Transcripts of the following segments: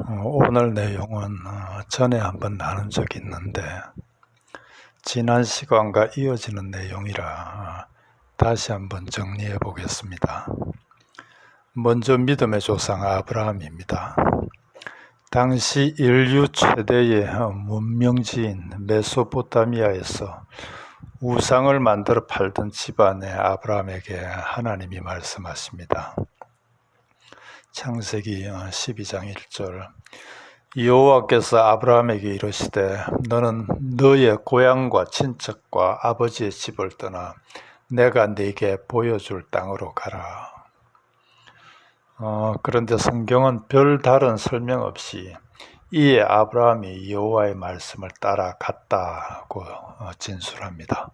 어, 오늘 내용은 어, 전에 한번 나눈 적이 있는데 지난 시간과 이어지는 내용이라 어, 다시 한번 정리해 보겠습니다. 먼저 믿음의 조상 아브라함입니다. 당시 인류 최대의 문명지인 메소포타미아에서 우상을 만들어 팔던 집안의 아브라함에게 하나님이 말씀하십니다. 창세기 12장 1절 여호와께서 아브라함에게 이르시되 너는 너의 고향과 친척과 아버지의 집을 떠나 내가 네게 보여줄 땅으로 가라. 어, 그런데 성경은 별 다른 설명 없이 이에 아브라함이 여호와의 말씀을 따라갔다고 어, 진술합니다.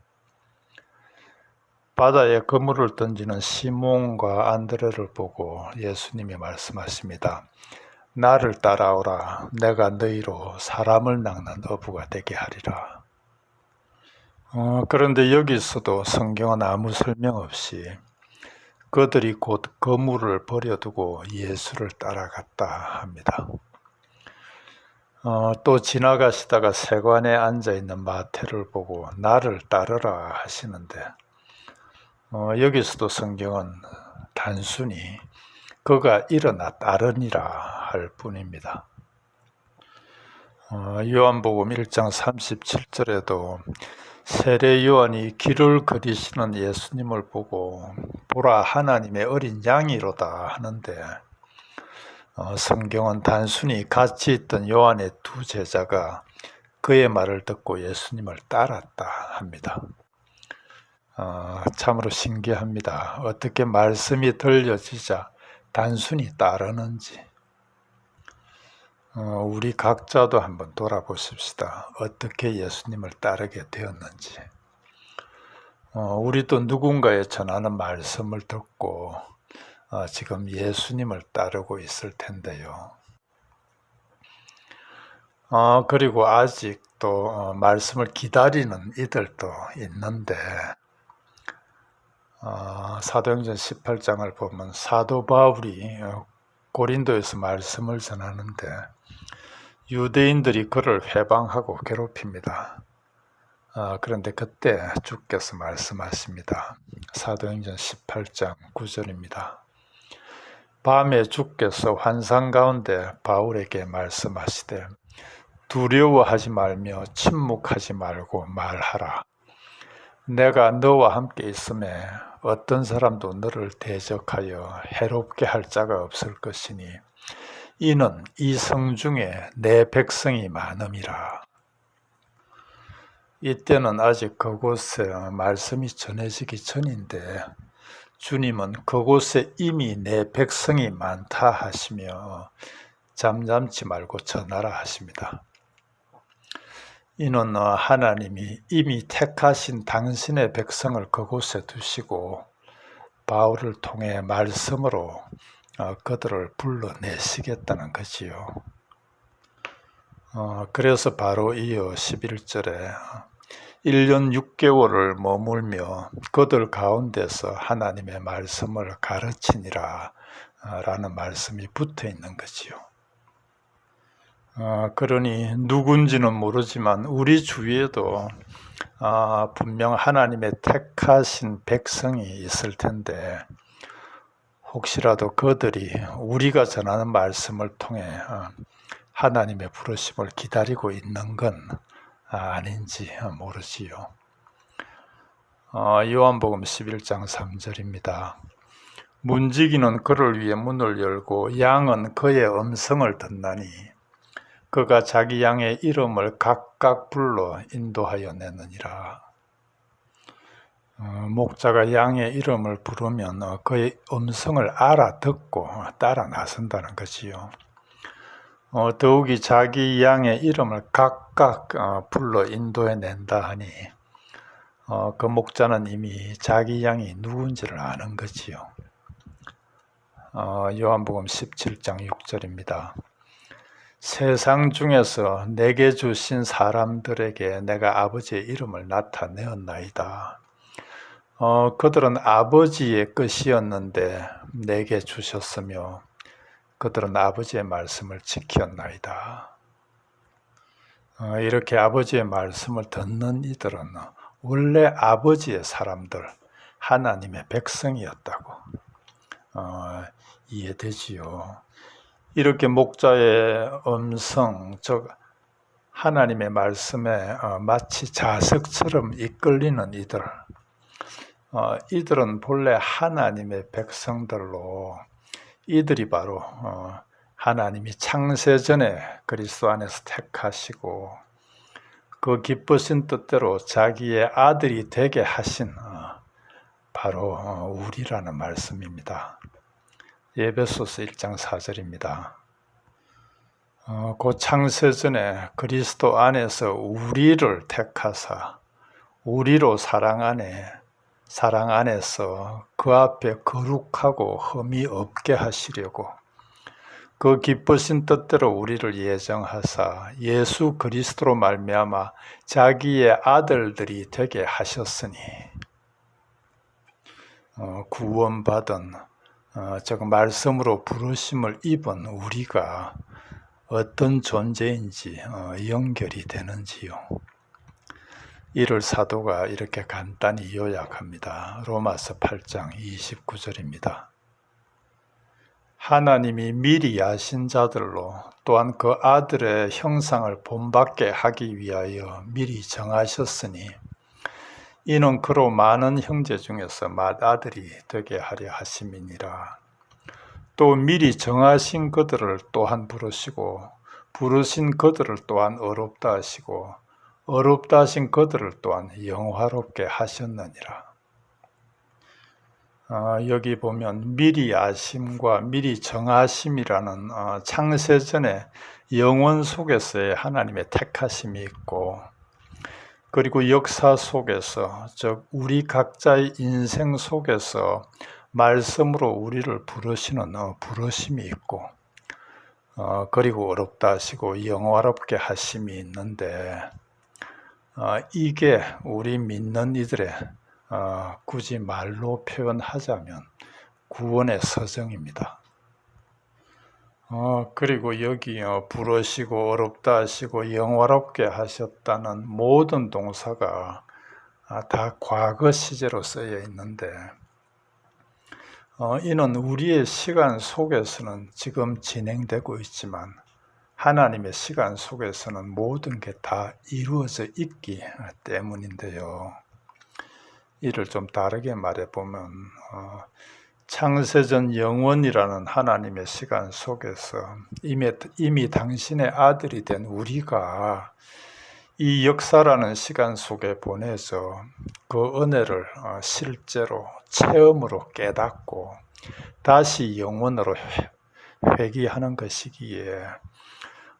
바다에 그물을 던지는 시몬과 안드레를 보고 예수님이 말씀하십니다. 나를 따라오라. 내가 너희로 사람을 낚는 어부가 되게 하리라. 어, 그런데 여기서도 성경은 아무 설명 없이 그들이 곧 그물을 버려두고 예수를 따라갔다 합니다. 어, 또 지나가시다가 세관에 앉아 있는 마태를 보고 나를 따르라 하시는데 어, 여기서도 성경은 단순히 그가 일어나 따르니라 할 뿐입니다. 어, 요한복음 1장 37절에도 세례 요한이 길을 그리시는 예수님을 보고 보라 하나님의 어린 양이로다 하는데 어, 성경은 단순히 같이 있던 요한의 두 제자가 그의 말을 듣고 예수님을 따랐다 합니다. 어, 참으로 신기합니다. 어떻게 말씀이 들려지자 단순히 따르는지. 어, 우리 각자도 한번 돌아보십시다. 어떻게 예수님을 따르게 되었는지. 어, 우리도 누군가의 전하는 말씀을 듣고 어, 지금 예수님을 따르고 있을 텐데요. 어, 그리고 아직도 어, 말씀을 기다리는 이들도 있는데 어, 사도행전 18장을 보면 사도 바울이 어, 고린도에서 말씀을 전하는데 유대인들이 그를 회방하고 괴롭힙니다. 어, 그런데 그때 주께서 말씀하십니다. 사도행전 18장 9절입니다. 밤에 주께서 환상 가운데 바울에게 말씀하시되 두려워하지 말며 침묵하지 말고 말하라. 내가 너와 함께 있음에 어떤 사람도 너를 대적하여 해롭게 할 자가 없을 것이니 이는 이 성 중에 내 백성이 많음이라. 이때는 아직 그곳에 말씀이 전해지기 전인데 주님은 그곳에 이미 내 백성이 많다 하시며 잠잠치 말고 전하라 하십니다. 이는 어, 하나님이 이미 택하신 당신의 백성을 그곳에 두시고 바울을 통해 말씀으로 어, 그들을 불러내시겠다는 거지요. 어, 그래서 바로 이어 11절에 1년 6개월을 머물며 그들 가운데서 하나님의 말씀을 가르치니라 라는 말씀이 붙어 있는 거지요. 어, 그러니 누군지는 모르지만 우리 주위에도 어, 분명 하나님의 택하신 백성이 있을 텐데 혹시라도 그들이 우리가 전하는 말씀을 통해 어, 하나님의 부르심을 기다리고 있는 건 아닌지 모르지요. 어, 요한복음 11장 3절입니다. 문지기는 그를 위해 문을 열고 양은 그의 음성을 듣나니 그가 자기 양의 이름을 각각 불러 인도하여 내느니라. 어, 목자가 양의 이름을 부르면 어, 그의 음성을 알아듣고 따라 나선다는 것이요. 어, 더욱이 자기 양의 이름을 각각 어, 불러 인도해 낸다 하니 어, 그 목자는 이미 자기 양이 누군지를 아는. 어, 요한복음 17장 6절입니다. 세상 중에서 내게 주신 사람들에게 내가 아버지의 이름을 나타내었나이다. 어, 그들은 아버지의 것이었는데 내게 주셨으며 그들은 아버지의 말씀을 지켰나이다. 어, 이렇게 아버지의 말씀을 듣는 이들은 원래 아버지의 사람들, 하나님의 백성이었다고 어, 이해되지요. 이렇게 목자의 음성, 즉 하나님의 말씀에 어, 마치 자석처럼 이끌리는 이들, 어, 이들은 본래 하나님의 백성들로 이들이 바로 어, 하나님이 창세 전에 그리스도 안에서 택하시고 그 기쁘신 뜻대로 자기의 아들이 되게 하신 어, 바로 어, 우리라는 말씀입니다. 예배소서 1장 4절입니다. 어, 그 창세전에 그리스도 안에서 우리를 택하사 우리로 사랑 안에 사랑 안에서 그 앞에 거룩하고 흠이 없게 하시려고 그 기쁘신 뜻대로 우리를 예정하사 예수 그리스도로 말미암아 자기의 아들들이 되게 하셨으니 어, 구원받은 어, 즉 말씀으로 부르심을 입은 우리가 어떤 존재인지 어, 연결이 되는지요. 이를 사도가 이렇게 간단히 요약합니다. 로마서 8장 29절입니다. 하나님이 미리 아신 자들로 또한 그 아들의 형상을 본받게 하기 위하여 미리 정하셨으니 이는 그로 많은 형제 중에서 맏아들이 되게 하려 하심이니라. 또 미리 정하신 그들을 또한 부르시고 부르신 그들을 또한 어렵다 하시고 어렵다 하신 그들을 또한 영화롭게 하셨느니라. 어, 여기 보면 미리 아심과 미리 정하심이라는 어, 창세전에 영원 속에서의 하나님의 택하심이 있고 그리고 역사 속에서 즉 우리 각자의 인생 속에서 말씀으로 우리를 부르시는 어, 부르심이 있고 어, 그리고 어렵다 하시고 영화롭게 하심이 있는데 어, 이게 우리 믿는 이들의 어, 굳이 말로 표현하자면 구원의 서정입니다. 어, 그리고 여기 어, 부르시고 어렵다 하시고 영화롭게 하셨다는 모든 동사가 아, 다 과거 시제로 쓰여 있는데 어, 이는 우리의 시간 속에서는 지금 진행되고 있지만 하나님의 시간 속에서는 모든 게 다 이루어져 있기 때문인데요. 이를 좀 다르게 말해보면 어, 창세전 영원이라는 하나님의 시간 속에서 이미, 이미 당신의 아들이 된 우리가 이 역사라는 시간 속에 보내서 그 은혜를 어, 실제로 체험으로 깨닫고 다시 영원으로 회귀하는 것이기에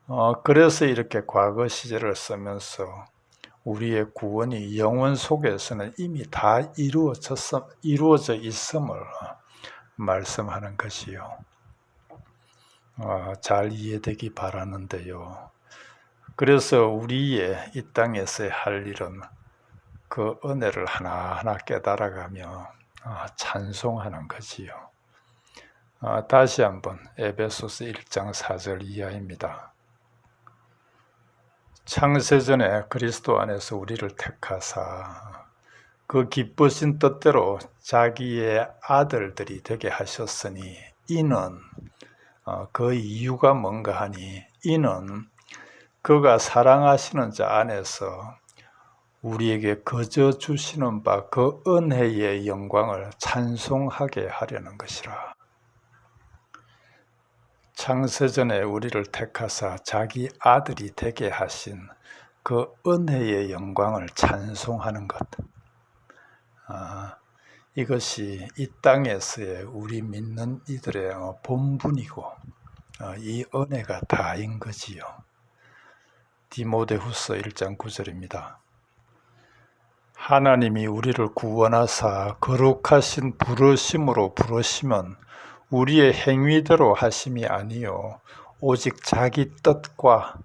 어, 그래서 이렇게 과거 시제를 쓰면서 우리의 구원이 영원 속에서는 이미 다 이루어졌, 이루어져 있음을 말씀하는 것이요. 어, 잘 이해되기 바라는데요. 그래서 우리의 이 땅에서의 할 일은 그 은혜를 하나하나 깨달아가며 어, 찬송하는 거지요. 어, 다시 한번 에베소스 1장 4절 이하입니다. 창세전에 그리스도 안에서 우리를 택하사 그 기쁘신 뜻대로 자기의 아들들이 되게 하셨으니 이는 어, 그 이유가 뭔가 하니 이는 그가 사랑하시는 자 안에서 우리에게 거저 주시는 바 그 은혜의 영광을 찬송하게 하려는 것이라. 창세전에 우리를 택하사 자기 아들이 되게 하신 그 은혜의 영광을 찬송하는 것. 아, 이것이 이 땅에서의 우리 믿는 이들의 어, 본분이고 어, 이 은혜가 다인 거지요. 디모데후서 1장 9절입니다. 하나님이 우리를 구원하사 거룩하신 부르심으로 부르시면 우리의 행위대로 하심이 아니요 오직 자기 뜻과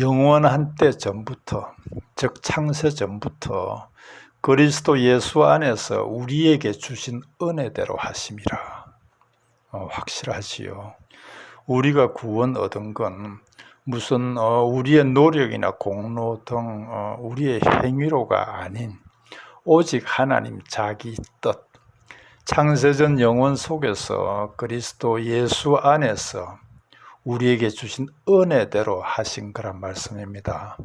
영원한 때 전부터 즉 창세 전부터 그리스도 예수 안에서 우리에게 주신 은혜대로 하심이라 어, 확실하지요. 우리가 구원 얻은 건 무슨 어, 우리의 노력이나 공로 등 어, 우리의 행위로가 아닌 오직 하나님 자기 뜻 창세전 영원 속에서 그리스도 예수 안에서 우리에게 주신 은혜대로 하신 거란 말씀입니다.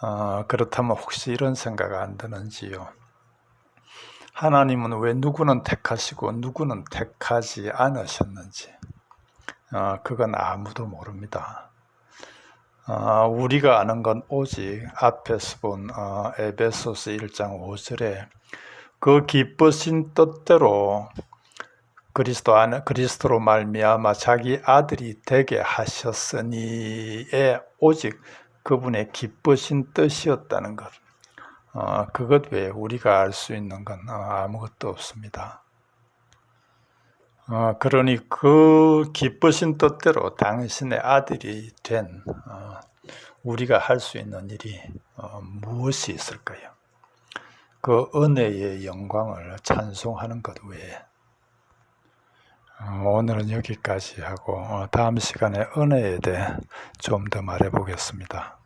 어, 그렇다면 혹시 이런 생각 안 드는지요? 하나님은 왜 누구는 택하시고 누구는 택하지 않으셨는지 어, 그건 아무도 모릅니다. 어, 우리가 아는 건 오직 앞에서 본 어, 에베소스 1장 5절에 그 기쁘신 뜻대로 그리스도 안 그리스도로 말미암아 자기 아들이 되게 하셨으니에 오직 그분의 기쁘신 뜻이었다는 것. 어, 그것 외에 우리가 알 수 있는 건 어, 아무것도 없습니다. 어, 그러니 그 기쁘신 뜻대로 당신의 아들이 된 어, 우리가 할 수 있는 일이 어, 무엇이 있을까요? 그 은혜의 영광을 찬송하는 것 외에 어, 오늘은 여기까지 하고 어, 다음 시간에 은혜에 대해 좀 더 말해 보겠습니다.